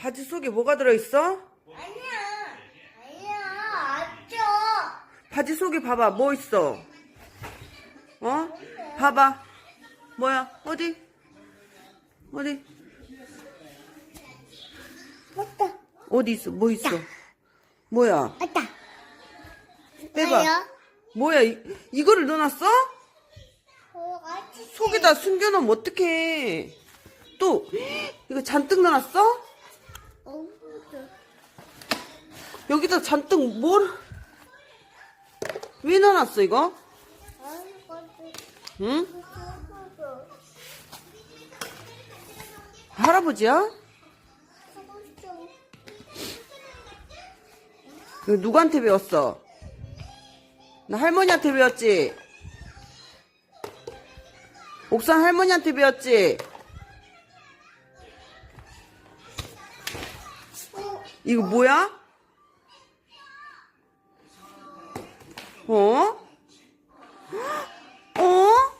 바지 속에 뭐가 들어있어? 아니야. 아니야. 아죠. 바지 속에 봐봐, 뭐 있어? 어? 봐봐. 뭐야? 어디? 어디? 왔다. 어디 있어? 뭐 있어? 뭐야? 왔다. 빼봐. 뭐야? 이, 이거를 넣어놨어? 어, 속에다 숨겨놓으면 어떡해. 또, 이거 잔뜩 넣어놨어? 어, 여기다 잔뜩 뭘, 왜 넣어놨어, 이거? 응? 할아버지야? 이거 누구한테 배웠어? 나 할머니한테 배웠지? 옥상 할머니한테 배웠지? 이거 뭐야? 어? 어?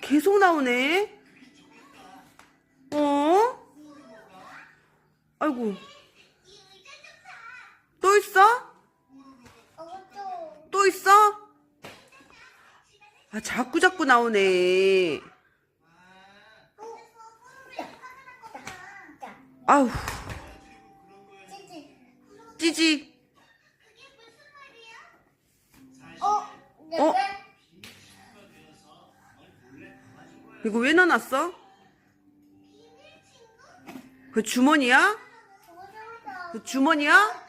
계속 나오네. 어? 아이고. 또 있어? 또 있어? 아, 자꾸 자꾸 나오네. 아우, 찌찌. 찌지. 어, 어? 이거 왜 넣어놨어? 그 주머니야? 그 주머니야?